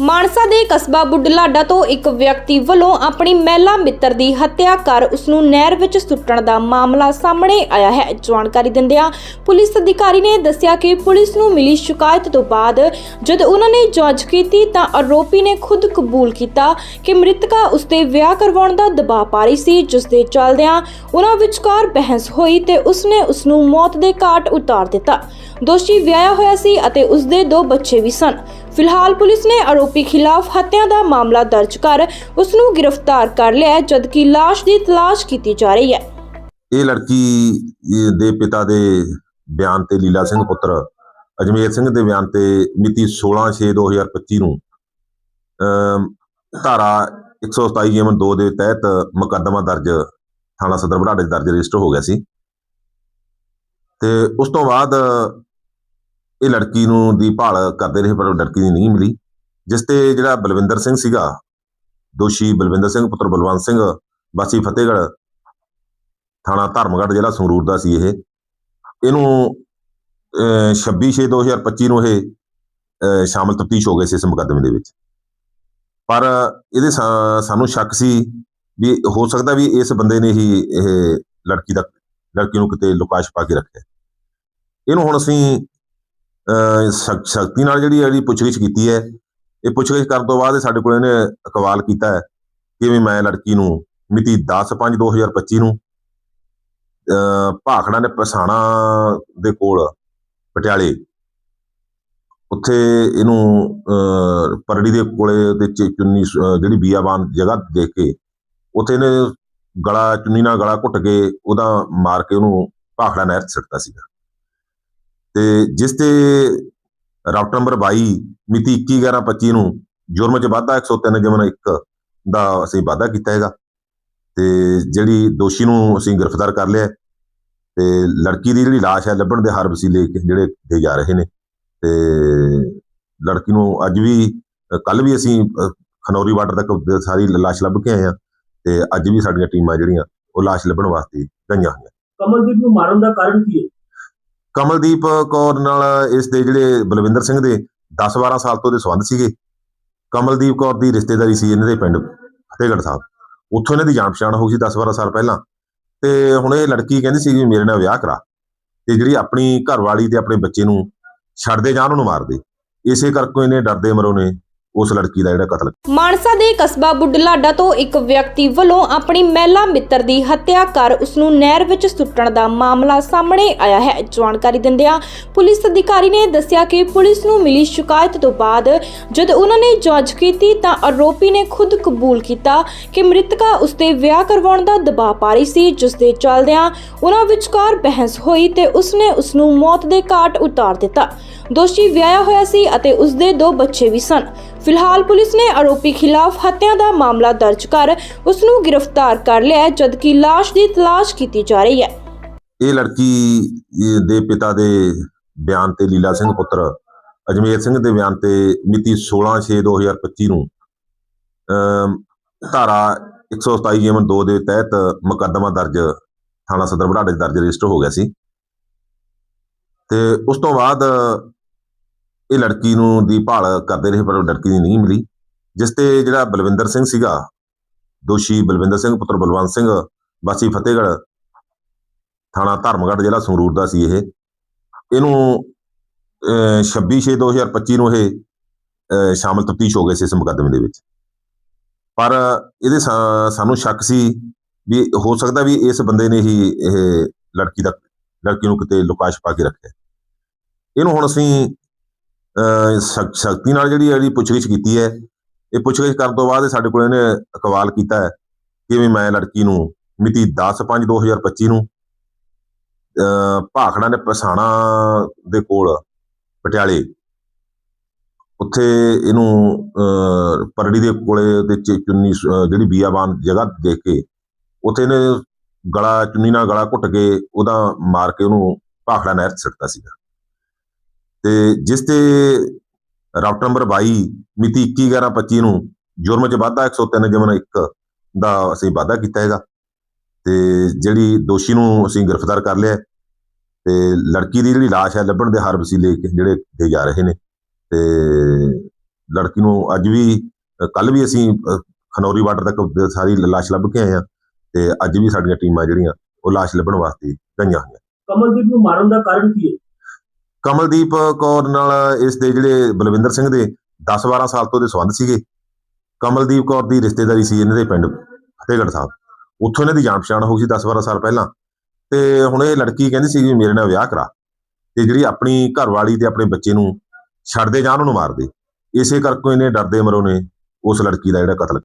ਮਾਨਸਾ ਦੇ ਕਸਬਾ ਬੁੱਢਲਾਡਾ ਤੋਂ ਇੱਕ ਵਿਅਕਤੀ ਵੱਲੋਂ ਆਪਣੀ ਮਹਿਲਾ ਮਿੱਤਰ ਦੀ ਹੱਤਿਆ ਕਰ ਉਸ ਨੂੰ ਨਹਿਰ ਵਿੱਚ ਸੁੱਟਣ ਦਾ ਮਾਮਲਾ ਸਾਹਮਣੇ ਆਇਆ ਹੈ। ਜਾਣਕਾਰੀ ਦਿੰਦਿਆਂ ਪੁਲਿਸ ਅਧਿਕਾਰੀ ਨੇ ਦੱਸਿਆ ਕਿ ਪੁਲਿਸ ਨੂੰ ਮਿਲੀ ਸ਼ਿਕਾਇਤ ਤੋਂ ਬਾਅਦ ਜਦ ਉਹਨਾਂ ਨੇ ਜਾਂਚ ਕੀਤੀ ਤਾਂ ਆਰੋਪੀ ਨੇ ਖੁਦ ਕਬੂਲ ਕੀਤਾ ਕਿ ਮ੍ਰਿਤਕਾ ਉਸਦੇ ਵਿਆਹ ਕਰਵਾਉਣ ਦਾ ਦਬਾਅ ਪਾ ਰਹੀ ਸੀ, ਜਿਸ ਦੇ ਚੱਲਦਿਆਂ ਉਹਨਾਂ ਵਿਚਕਾਰ ਬਹਿਸ ਹੋਈ ਤੇ ਉਸਨੇ ਉਸ ਨੂੰ ਮੌਤ ਦੇ ਘਾਟ ਉਤਾਰ ਦਿੱਤਾ। ਦੋਸ਼ੀ ਵਿਆਹਿਆ ਹੋਇਆ ਸੀ ਅਤੇ ਉਸਦੇ ਦੋ ਬੱਚੇ ਵੀ ਸਨ। ਫਿਲਹਾਲ ਪੁਲਿਸ ਨੇ ਆਰੋਪੀ ਖਿਲਾਫ ਹੱਤਿਆ ਦਾ ਮਾਮਲਾ ਦਰਜ ਕਰ ਉਸ ਨੂੰ ਗ੍ਰਿਫਤਾਰ ਕਰ ਲਿਆ ਹੈ, ਜਦਕਿ ਲਾਸ਼ ਦੀ ਤਲਾਸ਼ ਕੀਤੀ ਜਾ ਰਹੀ ਹੈ। ਇਹ ਲੜਕੀ ਦੇ ਪਿਤਾ ਦੇ ਬਿਆਨ ਤੇ ਲੀਲਾ ਸਿੰਘ ਪੁੱਤਰ ਅਜਮੇਰ ਸਿੰਘ ਦੇ ਬਿਆਨ ਤੇ ਮਿਤੀ 16/6/2025 ਨੂੰ ਅਮ ਧਾਰਾ 127 ਜਮਨ 2 ਦੇ ਤਹਿਤ ਮੁਕੱਦਮਾ ਦਰਜ ਥਾਣਾ ਸਦਰ ਬੜਾਡੇ ਦਰਜ ਰਜਿਸਟਰ ਹੋ ਗਿਆ ਸੀ। ਤੇ ਉਸ ਤੋਂ ਬਾਅਦ ਇਹ ਲੜਕੀ ਨੂੰ ਦੀ ਭਾਲ ਕਰਦੇ ਰਹੇ ਪਰ ਉਹ ਲੜਕੀ ਦੀ ਨਹੀਂ ਮਿਲੀ। ਜਿਸ ਤੇ ਜਿਹੜਾ ਬਲਵਿੰਦਰ ਸਿੰਘ ਸੀਗਾ ਦੋਸ਼ੀ ਬਲਵਿੰਦਰ ਸਿੰਘ ਪੁੱਤਰ ਬਲਵੰਤ ਸਿੰਘ ਵਾਸੀ ਫਤਿਹਗੜ੍ਹ ਥਾਣਾ ਧਰਮਗੜ੍ਹ ਜ਼ਿਲ੍ਹਾ ਸੰਗਰੂਰ ਦਾ ਸੀ ਇਹ। ਇਹਨੂੰ 26/6/2025 ਨੂੰ ਇਹ ਅਹ, ਸ਼ਾਮਲ ਤਫਤੀਸ਼ ਹੋ ਗਏ ਸੀ ਇਸ ਮੁਕੱਦਮੇ ਦੇ ਵਿੱਚ। ਪਰ ਇਹਦੇ ਸਾਨੂੰ ਸ਼ੱਕ ਸੀ ਵੀ ਹੋ ਸਕਦਾ ਵੀ ਇਸ ਬੰਦੇ ਨੇ ਹੀ ਇਹ ਲੜਕੀ ਦਾ ਲੜਕੀ ਨੂੰ ਕਿਤੇ ਲੁਕਾ ਪਾ ਕੇ ਰੱਖਿਆ। ਇਹਨੂੰ ਹੁਣ ਅਸੀਂ ਅਹ, ਸਖ- ਸਖਤੀ ਨਾਲ ਜਿਹੜੀ ਇਹਦੀ ਪੁੱਛਗਿੱਛ ਕੀਤੀ ਹੈ ਇਹ ਪੁੱਛਗਿੱਛ ਕਰਨ ਤੋਂ ਬਾਅਦ ਇਹ ਸਾਡੇ ਕੋਲ ਇਹਨੇ ਅਕਵਾਲ ਕੀਤਾ ਹੈ ਕਿ ਵੀ ਮੈਂ ਲੜਕੀ ਨੂੰ ਮਿਤੀ 10/5/2025 ਨੂੰ ਅਹ ਭਾਖੜਾ ਨੇ ਪਸਾਣਾ ਦੇ ਕੋਲ ਪਟਿਆਲੇ ਉੱਥੇ ਇਹਨੂੰ ਅਹ ਪਰੜੀ ਦੇ ਕੋਲੇ ਤੇ ਚ- ਚੁੰਨੀ ਸ- ਅਹ ਜਿਹੜੀ ਬੀਆਬਾਨ ਜਗ੍ਹਾ ਦੇਖ ਕੇ ਉੱਥੇ ਇਹਨੇ ਗਲਾ ਚੁੰਨੀ ਨਾਲ ਗਲਾ ਘੁੱਟ ਕੇ ਉਹਦਾ ਮਾਰ ਕੇ ਉਹਨੂੰ ਭਾਖੜਾ ਨਹਿਰ 'ਚ ਸਿੱਟਤਾ ਸੀਗਾ। ਤੇ ਜਿਸ ਤੇ ਰਾਊਟ ਨੰਬਰ 22 ਮਿਤੀ 21/11/25 ਨੂੰ ਜੁਰਮ 'ਚ ਵਾਧਾ 103 ਜਮਨ 1 ਦਾ ਅਸੀਂ ਵਾਧਾ ਕੀਤਾ ਹੈਗਾ। ਤੇ ਜਿਹੜੀ ਦੋਸ਼ੀ ਨੂੰ ਅਸੀਂ ਗ੍ਰਿਫਤਾਰ ਕਰ ਲਿਆ ਤੇ ਲੜਕੀ ਦੀ ਜਿਹੜੀ ਲਾਸ਼ ਹੈ ਲੱਭਣ ਦੇ ਹਰ ਵਸੀਲੇ ਜਿਹੜੇ ਦੇ ਜਾ ਰਹੇ ਨੇ। ਤੇ ਲੜਕੀ ਨੂੰ ਅੱਜ ਵੀ ਕੱਲ ਵੀ ਅਸੀਂ ਖਨੌਰੀ ਬਾਰਡਰ ਤੱਕ ਸਾਰੀ ਲਾਸ਼ ਲੱਭ ਕੇ ਆਏ ਆ ਤੇ ਅੱਜ ਵੀ ਸਾਡੀਆਂ ਟੀਮਾਂ ਜਿਹੜੀਆਂ ਉਹ ਲਾਸ਼ ਲੱਭਣ ਵਾਸਤੇ ਗਈਆਂ ਹੋਈਆਂ। ਕਮਲਦੀਪ ਨੂੰ ਮਾਰਨ ਦਾ ਕਾਰਨ ਕੀ ਹੈ? ਕਮਲਦੀਪ ਕੌਰ ਨਾਲ ਇਸ ਦੇ ਜਿਹੜੇ ਬਲਵਿੰਦਰ ਸਿੰਘ ਦੇ 10-12 ਸਾਲ ਤੋਂ ਦੇ ਸੰਬੰਧ ਸੀਗੇ। ਕਮਲਦੀਪ ਕੌਰ ਦੀ ਰਿਸ਼ਤੇਦਾਰੀ ਸੀ ਇਹਨਾਂ ਦੇ ਪਿੰਡ, ਫਤਿਹਗੜ੍ਹ ਸਾਹਿਬ। ਉੱਥੋਂ ਇਹਨਾਂ ਦੀ ਜਾਣ ਪਛਾਣ ਹੋ ਗਈ 10-12 ਸਾਲ ਪਹਿਲਾਂ। ਤੇ ਹੁਣ ਇਹ ਲੜਕੀ ਕਹਿੰਦੀ ਸੀ ਵੀ ਮੇਰੇ ਨਾਲ ਵਿਆਹ ਕਰਾ ਤੇ ਜਿਹੜੀ ਆਪਣੀ ਘਰਵਾਲੀ ਤੇ ਆਪਣੇ ਬੱਚੇ ਨੂੰ ਛੱਡਦੇ ਜਾਂ ਉਹਨਾਂ ਨੂੰ ਮਾਰਦੇ ਇਸੇ ਕਰਕੇ ਇਹਨੇ ਡਰਦੇ ਮਰੋ ਨੇ। ਉਸ ਲੜਕੀ ਦਾ ਜਿਹੜਾ ਕਤਲ ਮਾਨਸਾ ਦੇ ਕਸਬਾ ਬੁੱਢਲਾਡਾ ਤੋਂ ਇੱਕ ਵਿਅਕਤੀ ਵੱਲੋਂ ਆਪਣੀ ਮਹਿਲਾ ਮਿੱਤਰ ਦੀ ਹੱਤਿਆ ਕਰ ਉਸ ਨੂੰ ਨਹਿਰ ਵਿੱਚ ਸੁੱਟਣ ਦਾ ਮਾਮਲਾ ਸਾਹਮਣੇ ਆਇਆ ਹੈ। ਜਾਣਕਾਰੀ ਦਿੰਦਿਆਂ ਪੁਲਿਸ ਅਧਿਕਾਰੀ ਨੇ ਦੱਸਿਆ ਕਿ ਪੁਲਿਸ ਨੂੰ ਮਿਲੀ ਸ਼ਿਕਾਇਤ ਤੋਂ ਬਾਅਦ ਜਦ ਉਹਨਾਂ ਨੇ ਜਾਂਚ ਕੀਤੀ ਤਾਂ ਆਰੋਪੀ ਨੇ ਖੁਦ ਕਬੂਲ ਕੀਤਾ ਕਿ ਮ੍ਰਿਤਕਾ ਉਸਦੇ ਵਿਆਹ ਕਰਵਾਉਣ ਦਾ ਦਬਾਅ ਪਾ ਰਹੀ ਸੀ, ਜਿਸ ਦੇ ਚੱਲਦਿਆਂ ਉਹਨਾਂ ਵਿਚਕਾਰ ਬਹਿਸ ਹੋਈ ਤੇ ਉਸਨੇ ਉਸ ਨੂੰ ਮੌਤ ਦੇ ਘਾਟ ਉਤਾਰ ਦਿੱਤਾ। ਦੋਸ਼ੀ ਵਿਆਹਿਆ ਹੋਇਆ ਸੀ ਅਤੇ ਉਸਦੇ ਦੋ ਬੱਚੇ ਵੀ ਸਨ। ਫਿਲਹਾਲ ਪੁਲਿਸ ਨੇ ਆਰੋਪੀ ਖਿਲਾਫ ਹੱਤਿਆ ਦਾ ਮਾਮਲਾ ਦਰਜ ਕਰ ਉਸ ਨੂੰ ਗ੍ਰਿਫਤਾਰ ਕਰ ਲਿਆ ਹੈ, ਜਦਕਿ ਲਾਸ਼ ਦੀ ਤਲਾਸ਼ ਕੀਤੀ ਜਾ ਰਹੀ ਹੈ। ਇਹ ਲੜਕੀ ਦੇ ਪਿਤਾ ਦੇ ਬਿਆਨ ਤੇ ਲੀਲਾ ਸਿੰਘ ਪੁੱਤਰ ਅਜਮੇਰ ਸਿੰਘ ਦੇ ਬਿਆਨ ਤੇ ਮਿਤੀ 16/6/2025 ਨੂੰ ਅਮ ਧਾਰਾ 127 ਜਮਨ 2 ਦੇ ਤਹਿਤ ਮੁਕੱਦਮਾ ਦਰਜ ਥਾਣਾ ਸਦਰ ਬੜਾਡੇ ਦਰਜ ਰਜਿਸਟਰ ਹੋ ਗਿਆ ਸੀ। ਤੇ ਉਸ ਤੋਂ ਬਾਅਦ ਇਹ ਲੜਕੀ ਨੂੰ ਦੀ ਭਾਲ ਕਰਦੇ ਰਹੇ ਪਰ ਉਹ ਲੜਕੀ ਦੀ ਨਹੀਂ ਮਿਲੀ। ਜਿਸ ਤੇ ਜਿਹੜਾ ਬਲਵਿੰਦਰ ਸਿੰਘ ਸੀਗਾ ਦੋਸ਼ੀ ਬਲਵਿੰਦਰ ਸਿੰਘ ਪੁੱਤਰ ਬਲਵੰਤ ਸਿੰਘ ਵਾਸੀ ਫਤਿਹਗੜ੍ਹ ਥਾਣਾ ਧਰਮਗੜ੍ਹ ਜ਼ਿਲ੍ਹਾ ਸੰਗਰੂਰ ਦਾ ਸੀ ਇਹ। ਇਹਨੂੰ 26/6/2025 ਨੂੰ ਇਹ ਅਹ, ਸ਼ਾਮਲ ਤਫਤੀਸ਼ ਹੋ ਗਏ ਸੀ ਇਸ ਮੁਕੱਦਮੇ ਦੇ ਵਿੱਚ। ਪਰ ਇਹਦੇ ਸਾਨੂੰ ਸ਼ੱਕ ਸੀ ਵੀ ਹੋ ਸਕਦਾ ਵੀ ਇਸ ਬੰਦੇ ਨੇ ਹੀ ਇਹ ਲੜਕੀ ਦਾ ਲੜਕੀ ਨੂੰ ਕਿਤੇ ਲੁਕਾ ਪਾ ਕੇ ਰੱਖਿਆ। ਇਹਨੂੰ ਹੁਣ ਅਸੀਂ ਅਹ, ਸਖ- ਨਾਲ ਜਿਹੜੀ ਇਹਦੀ ਪੁੱਛਗਿੱਛ ਕੀਤੀ ਹੈ ਇਹ ਪੁੱਛਗਿੱਛ ਕਰਨ ਤੋਂ ਬਾਅਦ ਸਾਡੇ ਕੋਲ ਇਹਨੇ ਅਕਵਾਲ ਕੀਤਾ ਹੈ ਕਿ ਵੀ ਮੈਂ ਲੜਕੀ ਨੂੰ ਮਿਤੀ 10/5/2025 ਨੂੰ ਅਹ ਭਾਖੜਾ ਨੇ ਪਸਾਣਾ ਦੇ ਕੋਲ ਪਟਿਆਲੇ ਉੱਥੇ ਇਹਨੂੰ ਅਹ ਪਰੜੀ ਦੇ ਕੋਲੇ ਤੇ ਚ- ਚੁੰਨੀ ਜਿਹੜੀ ਬੀਆਬਾਨ ਜਗ੍ਹਾ ਦੇਖ ਕੇ ਉੱਥੇ ਇਹਨੇ ਗਲਾ ਚੁੰਨੀ ਨਾਲ ਗਲਾ ਘੁੱਟ ਕੇ ਉਹਦਾ ਮਾਰ ਕੇ ਉਹਨੂੰ ਭਾਖੜਾ ਨਹਿਰ 'ਚ ਸਿੱਟਤਾ ਸੀਗਾ। ਤੇ ਜਿਸ ਤੇ ਰਾਊਟ ਨੰਬਰ 22 ਮਿਤੀ 21/11/25 ਨੂੰ ਜੁਰਮ 'ਚ ਵਾਧਾ 103 ਜਮਨ 1 ਦਾ ਅਸੀਂ ਵਾਧਾ ਕੀਤਾ ਹੈਗਾ। ਤੇ ਜਿਹੜੀ ਦੋਸ਼ੀ ਨੂੰ ਅਸੀਂ ਗ੍ਰਿਫਤਾਰ ਕਰ ਲਿਆ ਤੇ ਲੜਕੀ ਦੀ ਜਿਹੜੀ ਲਾਸ਼ ਹੈ ਲੱਭਣ ਦੇ ਹਰ ਵਸੀਲੇ ਜਿਹੜੇ ਦੇ ਜਾ ਰਹੇ ਨੇ। ਤੇ ਲੜਕੀ ਨੂੰ ਅੱਜ ਵੀ, ਕੱਲ ਵੀ ਅਸੀਂ ਖਨੌਰੀ ਬਾਰਡਰ ਤੱਕ ਸਾਰੀ ਲਾਸ਼ ਲੱਭ ਕੇ ਆਏ ਆ ਤੇ ਅੱਜ ਵੀ ਸਾਡੀਆਂ ਟੀਮਾਂ ਜਿਹੜੀਆਂ ਉਹ ਲਾਸ਼ ਲੱਭਣ ਵਾਸਤੇ ਗਈਆਂ ਹੋਈਆਂ। ਕਮਲਦੀਪ ਨੂੰ ਮਾਰਨ ਦਾ ਕਾਰਨ ਕੀ ਹੈ? ਕਮਲਦੀਪ ਕੌਰ ਨਾਲ ਇਸ ਦੇ ਜਿਹੜੇ ਬਲਵਿੰਦਰ ਸਿੰਘ ਦੇ 10-12 ਸਾਲ ਤੋਂ ਦੇ ਸੰਬੰਧ ਸੀਗੇ। ਕਮਲਦੀਪ ਕੌਰ ਦੀ ਰਿਸ਼ਤੇਦਾਰੀ ਸੀ ਇਹਨਾਂ ਦੇ ਪਿੰਡ, ਫਤਿਹਗੜ੍ਹ ਸਾਹਿਬ। ਉੱਥੋਂ ਇਹਨਾਂ ਦੀ ਜਾਣ ਪਛਾਣ ਹੋ ਗਈ 10-12 ਸਾਲ ਪਹਿਲਾਂ। ਤੇ ਹੁਣ ਇਹ ਲੜਕੀ ਕਹਿੰਦੀ ਸੀ ਵੀ ਮੇਰੇ ਨਾਲ ਵਿਆਹ ਕਰਾ ਤੇ ਜਿਹੜੀ ਆਪਣੀ ਘਰਵਾਲੀ ਤੇ ਆਪਣੇ ਬੱਚੇ ਨੂੰ ਛੱਡਦੇ ਜਾਂ ਉਹਨਾਂ ਨੂੰ ਮਾਰਦੇ ਇਸੇ ਕਰਕੇ ਇਹਨੇ ਡਰਦੇ ਮਰੋਂ ਨੇ ਉਸ ਲੜਕੀ ਦਾ ਜਿਹੜਾ ਕਤਲ